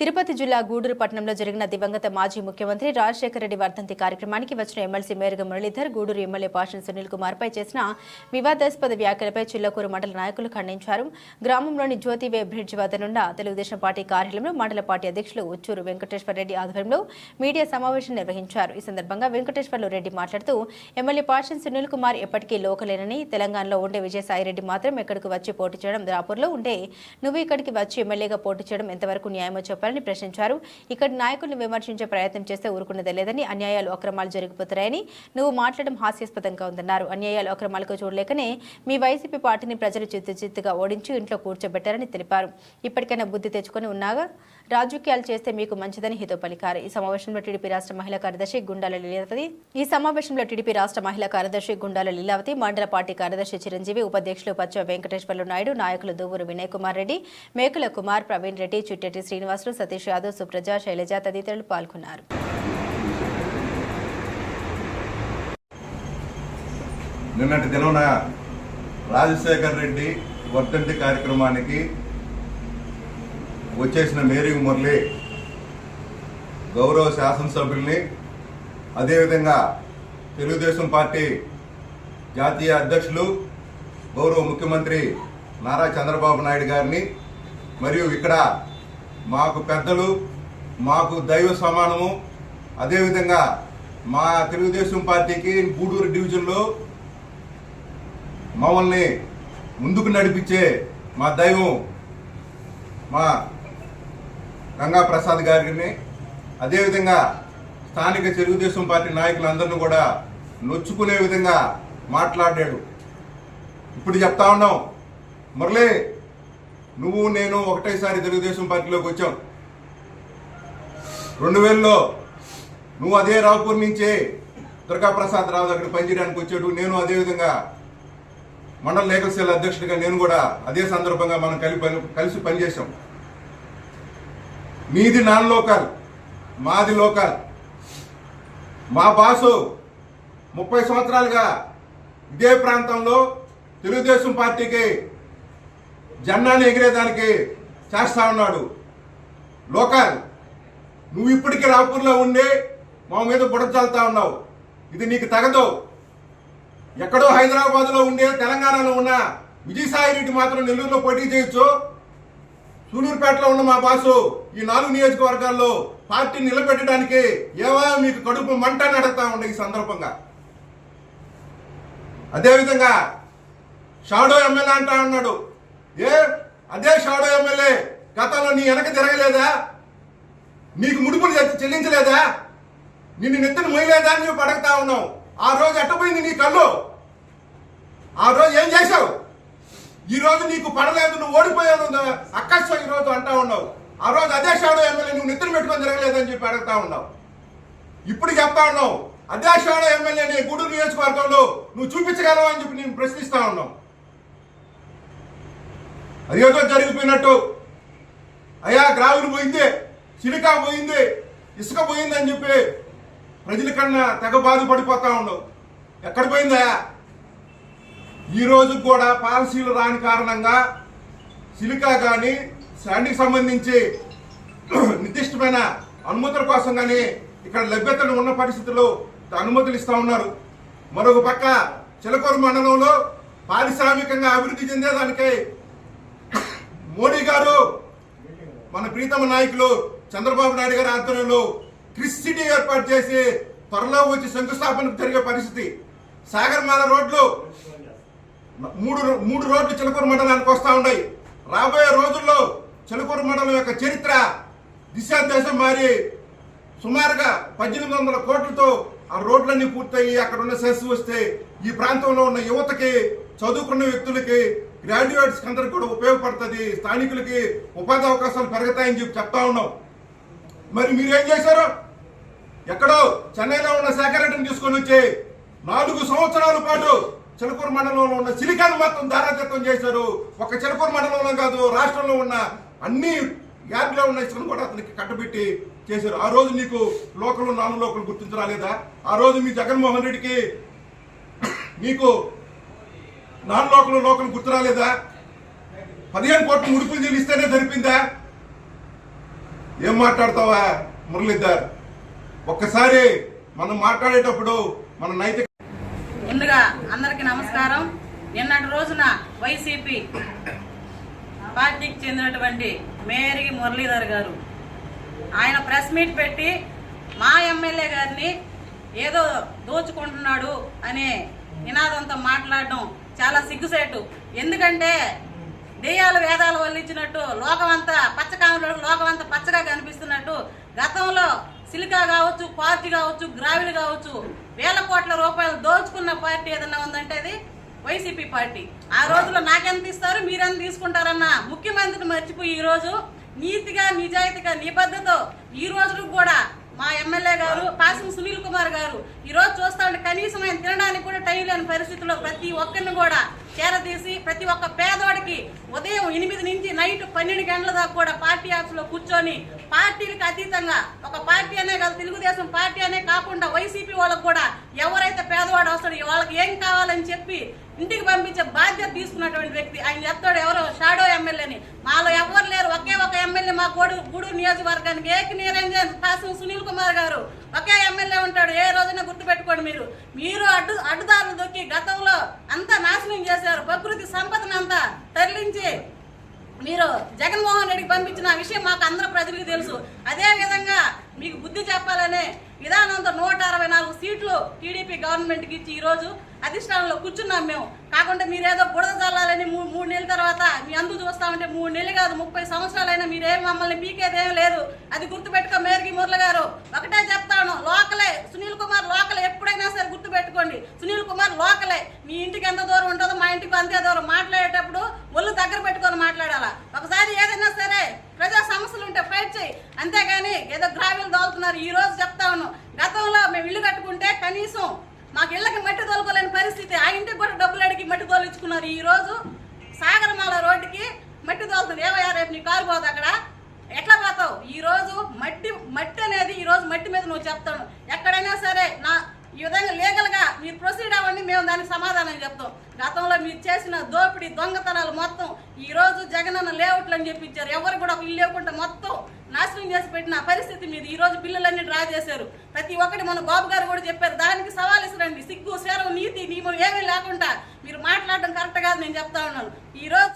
తిరుపతి జిల్లా గూడూరు పట్టణంలో జరిగిన దివంగత మాజీ ముఖ్యమంత్రి రాజశేఖర రెడ్డి వర్ధంతి కార్యక్రమానికి వచ్చిన MLC Meraga Muralidhar Gudur MLA passion Sunil Kumar పై చేసిన వివాదాస్పద వ్యాఖ్యలపై చిల్లకూరు మండల నాయకులు ఖండించారు. గ్రామంలోని జ్యోతివే బ్రిడ్జ్ వద్ద నుండి తెలుగుదేశం పార్టీ కార్యాలయంలో మండల పార్టీ అధ్యక్షులు ఉచ్చూరు వెంకటేశ్వర రెడ్డి ఆధ్వర్యంలో మీడియా సమావేశం నిర్వహించారు. ఈ సందర్భంగా వెంకటేశ్వర్లు రెడ్డి మాట్లాడుతూ ఎమ్మెల్యే పాషన్ సునీల్ కుమార్ ఎప్పటికీ లోకలేనని తెలంగాణలో ఉండే విజయసాయిరెడ్డి మాత్రం ఇక్కడికి వచ్చి పోటీ చేయడం రాపూర్లో ఉండే నువ్వు ఇక్కడికి వచ్చి ఎమ్మెల్యేగా పోటీ చేయడం ఎంతవరకు న్యాయమో చెప్పారు చెప్పాలని ప్రశ్నించారు. ఇక్కడి నాయకులను విమర్శించే ప్రయత్నం చేస్తే ఊరుకున్నదే లేదని అన్యాయాలు అక్రమాలు జరిగిపోతాయని నువ్వు మాట్లాడడం హాస్యాస్పదంగా ఉందన్నారు. అన్యాయాలు అక్రమాలకు చూడలేకనే మీ వైసీపీ పార్టీని ప్రజలు చిత్తు చిత్తుగా ఓడించి ఇంట్లో కూర్చోబెట్టారని తెలిపారు. ఇప్పటికైనా బుద్ధి తెచ్చుకొని ఉన్నాగా? రాజకీయాలు చేస్తే మీకు మంచిదని హితో పలికారు. ఈ సమావేశంలో టీడీపీ రాష్ట్ర మహిళా కార్యదర్శి గుండాల లీలావతి ఈ సమావేశంలో టీడీపీ రాష్ట్ర మహిళా కార్యదర్శి గుండాల లీలావతి మండల పార్టీ కార్యదర్శి చిరంజీవి ఉపాధ్యక్షులు పచ్చ వెంకటేశ్వర్లు నాయుడు నాయకులు దువ్వూరు వినయ్ కుమార్ రెడ్డి మేకుల కుమార్ ప్రవీణ్ రెడ్డి చిట్టెట్టి శ్రీనివాసులు సతీష్ యాదవ్ సుప్రజ శైలజ తదితరులు పాల్గొన్నారు. నిన్నటి దినం రాజశేఖర్ రెడ్డి వర్ధంతి కార్యక్రమానికి వచ్చేసిన మేరీ మురళి గౌరవ శాసనసభ్యుల్ని అదేవిధంగా తెలుగుదేశం పార్టీ జాతీయ అధ్యక్షులు గౌరవ ముఖ్యమంత్రి నారా చంద్రబాబు నాయుడు గారిని మరియు ఇక్కడ మాకు పెద్దలు మాకు దైవ సమానము. అదేవిధంగా మా తెలుగుదేశం పార్టీకి గూడూరు డివిజన్లో మమ్మల్ని ముందుకు నడిపించే మా దైవం మా గంగాప్రసాద్ గారిని. అదేవిధంగా స్థానిక తెలుగుదేశం పార్టీ నాయకులందరినీ కూడా నొచ్చుకునే విధంగా మాట్లాడాడు. ఇప్పుడు చెప్తా ఉన్నాం. మురళి నువ్వు నేను ఒకటేసారి తెలుగుదేశం పార్టీలోకి వచ్చాం. రెండు వేలలో నువ్వు అదే రావుపూర్ నుంచే దుర్గా ప్రసాద్ రావు దగ్గర పనిచేయడానికి వచ్చాడు. నేను అదే విధంగా మండల లేఖల అధ్యక్షుడిగా నేను కూడా అదే సందర్భంగా మనం కలిపి పని కలిసి పనిచేసాం మీది నాన్ లోకల్ మాది లోకల్. మా బాసు ముప్పై సంవత్సరాలుగా ఇదే ప్రాంతంలో తెలుగుదేశం పార్టీకి జెండాను ఎగిరేదానికి చేస్తా ఉన్నాడు. లోకల్ నువ్వు ఇప్పటికీ రాపూర్లో ఉండి మా మీద బుడచల్తా ఉన్నావు. ఇది నీకు తగదు. ఎక్కడో హైదరాబాద్లో ఉండే తెలంగాణలో ఉన్న విజయసాయి రెడ్డి మాత్రం నెల్లూరులో పోటీ చేయొచ్చు. సూలూరుపేటలో ఉన్న మా బాసు ఈ నాలుగు నియోజకవర్గాల్లో పార్టీ నిలబెట్టడానికి ఏవా మీకు కడుపు మంట అని ఉండే ఈ సందర్భంగా. అదేవిధంగా షాడో ఎమ్మెల్యే అంటా ఉన్నాడు ఏ? అదే షాడో ఎమ్మెల్యే. గతంలో నీ వెనక తిరగలేదా నీకు ముడుపులు చెల్లించలేదా? నిన్ను నెత్తిన మొయ్యలేదా అని చెప్పి అడగతా ఉన్నావు. ఆ రోజు ఎట్టపోయింది నీ కళ్ళు? ఆ రోజు ఏం చేశావు? ఈ రోజు నీకు పడలేదు నువ్వు ఓడిపోయావు అక్కస్వ ఈ రోజు అంటా ఉన్నావు. ఆ రోజు అదే షాడో ఎమ్మెల్యే నువ్వు నిద్ర పెట్టుకొని తిరగలేదని చెప్పి అడుగుతా ఉన్నావు. ఇప్పుడు చెప్తా ఉన్నావు అదే షాడో ఎమ్మెల్యేని గూడూరు నియోజకవర్గంలో నువ్వు చూపించగలవా అని చెప్పి నేను ప్రశ్నిస్తా ఉన్నావు. అదేదో జరిగిపోయినట్టు. అయ్యా గ్రావులు పోయింది సిలికా పోయింది ఇసుక పోయింది అని చెప్పి ప్రజల కన్నా తెగ బాధపడిపోతా ఉండవు ఎక్కడ పోయిందా ఈ రోజు కూడా పాలసీలు రాని కారణంగా సిలికా కానీ శాండ్కి సంబంధించి నిర్దిష్టమైన అనుమతుల కోసం కానీ ఇక్కడ లభ్యతలు ఉన్న పరిస్థితుల్లో అనుమతులు ఇస్తా ఉన్నారు. మరొక పక్క చిలకూరు మండలంలో పారిశ్రామికంగా అభివృద్ధి చెందేదానికై మోడీ గారు మన ప్రీతమ నాయకులు చంద్రబాబు నాయుడు గారి ఆధ్వర్యంలో క్రిస్ సిటీ ఏర్పాటు చేసి త్వరలో వచ్చి శంకుస్థాపన జరిగే పరిస్థితి. సాగర్మాల రోడ్లు మూడు మూడు రోడ్లు చిలకూరు మండలానికి వస్తూ ఉన్నాయి. రాబోయే రోజుల్లో చిలకూరు మండలం యొక్క చరిత్ర దిశాదేశం మారి సుమారుగా పద్దెనిమిది వందల కోట్లతో ఆ రోడ్లన్నీ పూర్తయి అక్కడ ఉన్న సెస్ వస్తే ఈ ప్రాంతంలో ఉన్న యువతకి చదువుకున్న వ్యక్తులకి గ్రాడ్యుయేట్స్ అందరికి కూడా ఉపయోగపడుతుంది. స్థానికులకి ఉపాధి అవకాశాలు పెరుగుతాయని చెప్పి చెప్తా ఉన్నాం. మరి మీరేం చేశారు? ఎక్కడో చెన్నైలో ఉన్న సేకరెడ్డిని తీసుకొని వచ్చి నాలుగు సంవత్సరాల పాటు చిలకూరు మండలంలో ఉన్న సిలికాన్ మొత్తం దారాదత్తం చేశారు. ఒక చిలకూరు మండలంలో కాదు రాష్ట్రంలో ఉన్న అన్ని యార్డ్లో ఉన్న ఇసుకను కూడా అతనికి కట్టబెట్టి చేశారు. ఆ రోజు నీకు లోకల్ నాలుగు లోకల్ గుర్తించరాలేదా? ఆ రోజు మీ జగన్మోహన్ రెడ్డికి నీకు నాన్ లోకల్ లోకల్ గుర్తు రాలేదా? పదిహేను కోట్లు ముడుపులు చెల్లిస్తేనే జరిపిందా ఏం మాట్లాడతావా మురళీధర్? ఒక్కసారి మనం మాట్లాడేటప్పుడు మన నైతిక ముందుగా అందరికీ నమస్కారం. నిన్నటి రోజున వైసీపీ పార్టీకి చెందినటువంటి మేరీ మురళీధర్ గారు ఆయన ప్రెస్ మీట్ పెట్టి మా ఎమ్మెల్యే గారిని ఏదో దోచుకుంటున్నాడు అనే నినాదంతో మాట్లాడడం చాలా సిగ్గుసేటు. ఎందుకంటే దెయ్యాలు వేదాలు వల్లించినట్టు లోకమంతా పచ్చకాములు లోకమంతా పచ్చగా కనిపిస్తున్నట్టు గతంలో సిలికా కావచ్చు పార్టీ కావచ్చు గ్రావిడ్ కావచ్చు వేల కోట్ల రూపాయలు దోచుకున్న పార్టీ ఏదన్నా ఉందంటే అది వైసీపీ పార్టీ. ఆ రోజుల్లో నాకెంత ఇస్తారు మీరెంత తీసుకుంటారన్న ముఖ్యమంత్రిని మర్చిపోయి ఈ రోజు నీతిగా నిజాయితీగా నిబద్ధతో ఈ రోజు కూడా మా ఎమ్మెల్యే గారు పాసం సునీల్ కుమార్ గారు ఈరోజు చూస్తా ఉంటే కనీసం ఆయన తినడానికి కూడా టైం లేని పరిస్థితుల్లో ప్రతి ఒక్కరిని కూడా చేరదీసి ప్రతి ఒక్క పేదవాడికి ఉదయం ఎనిమిది నుంచి నైట్ పన్నెండు గంటల దాకా కూడా పార్టీ ఆఫీస్లో కూర్చొని పార్టీలకు అతీతంగా ఒక పార్టీ అనే కాదు తెలుగుదేశం పార్టీ అనే కాకుండా వైసీపీ వాళ్ళకు కూడా ఎవరైతే పేదవాడు వస్తాడో వాళ్ళకి ఏం కావాలని చెప్పి ఇంటికి పంపించే బాధ్యత తీసుకున్నటువంటి వ్యక్తి. ఆయన చెప్తాడు ఎవరో? షాడో ఎమ్మెల్యేని. మాలో ఎవరు లేరు. ఒకే ఒక ఎమ్మెల్యే మా గూడు గూడూరు నియోజకవర్గానికి ఏక నీరంజన్ పాసం సునీల్ కుమార్ గారు. ఒకే ఎమ్మెల్యే ఉంటాడు. ఏ రోజున గుర్తుపెట్టుకోండి మీరు. మీరు అడ్డు అడ్డుదారులు దొక్కి గతంలో అంతా నాశనం చేశారు. ప్రకృతి సంపదను అంతా తరలించి మీరు జగన్మోహన్ రెడ్డికి పంపించిన విషయం మాకు అందరూ ప్రజలకు తెలుసు. అదే విధంగా మీకు బుద్ధి చెప్పాలనే విధానంతో నూట అరవై నాలుగు సీట్లు టీడీపీ గవర్నమెంట్కి ఇచ్చి ఈ రోజు అధిష్టానంలో కూర్చున్నాం మేము. కాకుండా మీరేదో బుడద చల్లాలని మూడు నెలల తర్వాత మీ అందు చూస్తామంటే మూడు నెలలు కాదు ముప్పై సంవత్సరాలైనా మీరేం మమ్మల్ని పీకేదేం లేదు. అది గుర్తుపెట్టుకో మేరకి మురళి గారు. ఒకటే చెప్తాను లోకలే సునీల్ కుమార్ లోకలే ఎప్పుడైనా సరే గుర్తుపెట్టుకోండి. సునీల్ కుమార్ లోకలే. మీ ఇంటికి ఎంత దూరం ఉంటుందో మా ఇంటికి అంతే దూరం. మాట్లాడేటప్పుడు ఒళ్ళు దగ్గర పెట్టుకొని మాట్లాడాలా? ఒకసారి ఏదైనా సరే ప్రజా సమస్యలు ఉంటే ఫైట్ చేయి. అంతేగాని ఏదో గ్రావెల్ దోలుతున్నారు ఈ రోజు చెప్తా ఉన్నాం గతంలో మేము ఇల్లు కట్టుకుంటే కనీసం మాకు ఇళ్ళకి మట్టి తోలుకోలేని పరిస్థితి ఆ ఇంటికి కూడా డబ్బులు అడిగి మట్టి తోలించుకున్నారు. ఈరోజు సాగరమాల రోడ్డుకి మట్టి తోలుతుంది. ఏమయ్యా రేపు నీ కారు పోదు అక్కడ? ఎట్లా పోతావు? ఈరోజు మట్టి మట్టి అనేది ఈరోజు మట్టి మీద నువ్వు చెప్తాను ఎక్కడైనా సరే నా ఈ విధంగా లీగల్గా మీరు ప్రొసీడ్ అవ్వండి మేము దానికి సమాధానం చెప్తాం. గతంలో మీరు చేసిన దోపిడీ దొంగతనాలు మొత్తం ఈరోజు జగనన్న లేఅవుట్లు అని చెప్పించారు. ఎవరు కూడా ఒక ఇల్లు లేకుండా మొత్తం నాశనం చేసి పెట్టిన పరిస్థితి మీద ఈ రోజు బిల్లులన్నీ డ్రా చేశారు. ప్రతి ఒక్కటి మన బాబు గారు కూడా చెప్పారు. దానికి సవాల్ ఇస్తారండి సిగ్గు శరం నీతి నియమం ఏమీ లేకుండా మీరు మాట్లాడడం కరెక్ట్ కాదు నేను చెప్తా ఉన్నాను. ఈ రోజు